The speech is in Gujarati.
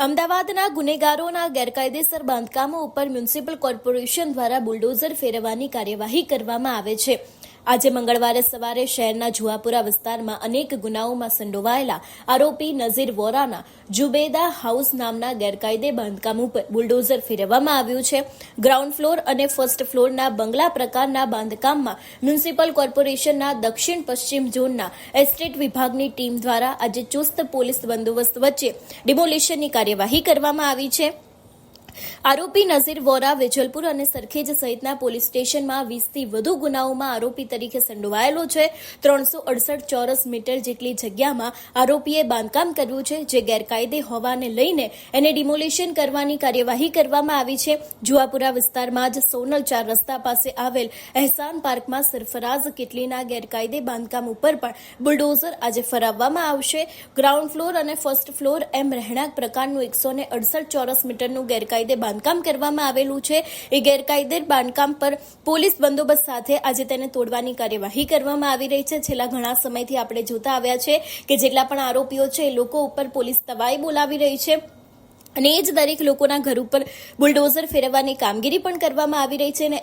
અમદાવાદના ગુનેગારોના ગેરકાયદેસર બાંધકામો ઉપર મ્યુનિસિપલ કોર્પોરેશન દ્વારા બુલડોઝર ફેરવવાની કાર્યવાહી કરવામાં આવે છે. આજે મંગળવારે સવારે શહેરના જુહાપુરા વિસ્તારમાં અનેક ગુનાઓમાં સંડોવાયેલા આરોપી નઝીર વોરાના જુબેદા હાઉસ નામના ગેરકાયદે બાંધકામ ઉપર બુલડોઝર ફેરવવામાં આવ્યું છે. ગ્રાઉન્ડ ફ્લોર અને ફર્સ્ટ ફ્લોરના બંગલા પ્રકારના બાંધકામમાં મ્યુનિસિપલ કોર્પોરેશનના દક્ષિણ પશ્ચિમ ઝોનના એસ્ટેટ વિભાગની ટીમ દ્વારા આજે ચુસ્ત પોલીસ બંદોબસ્ત વચ્ચે ડિમોલિશનની કાર્યવાહી કરવામાં આવી છે. આરોપી નઝીર વોરા વેજલપુર અને સરખેજ સહિતના પોલીસ સ્ટેશનમાં વીસથી વધુ ગુનાઓમાં આરોપી તરીકે સંડોવાયેલો છે. ત્રણસો અડસઠ ચોરસ મીટર જેટલી જગ્યામાં આરોપીએ બાંધકામ કર્યું છે, જે ગેરકાયદે હોવાને લઈને એને ડિમોલિશન કરવાની કાર્યવાહી કરવામાં આવી છે. જુવાપુરા વિસ્તારમાં જ સોનલ ચાર રસ્તા પાસે આવેલ એહસાન પાર્કમાં સરફરાઝ કેટલીના ગેરકાયદે બાંધકામ ઉપર પણ બુલડોઝર આજે ફરાવવામાં આવશે. ગ્રાઉન્ડ ફ્લોર અને ફર્સ્ટ ફ્લોર એમ રહેણાંક પ્રકારનું એકસો અડસઠ ચોરસ મીટરનું ગેરકાયદે બાંધકામ કરવામાં આવેલું છે. એ ગેરકાયદે બાંધકામ પર પોલીસ બંદોબસ્ત સાથે આજે તેને તોડવાની કાર્યવાહી કરવામાં આવી રહી છે. છેલ્લા ઘણા સમયથી આપણે જોતા આવ્યા છે કે જેટલા પણ આરોપીઓ છે, એ લોકો ઉપર પોલીસ તવાઈ બોલાવી રહી છે. અને એ જ દરેક લોકોના ઘર ઉપર બુલડોઝર ફેરવવાની કામગીરી પણ કરવામાં આવી રહી છે અને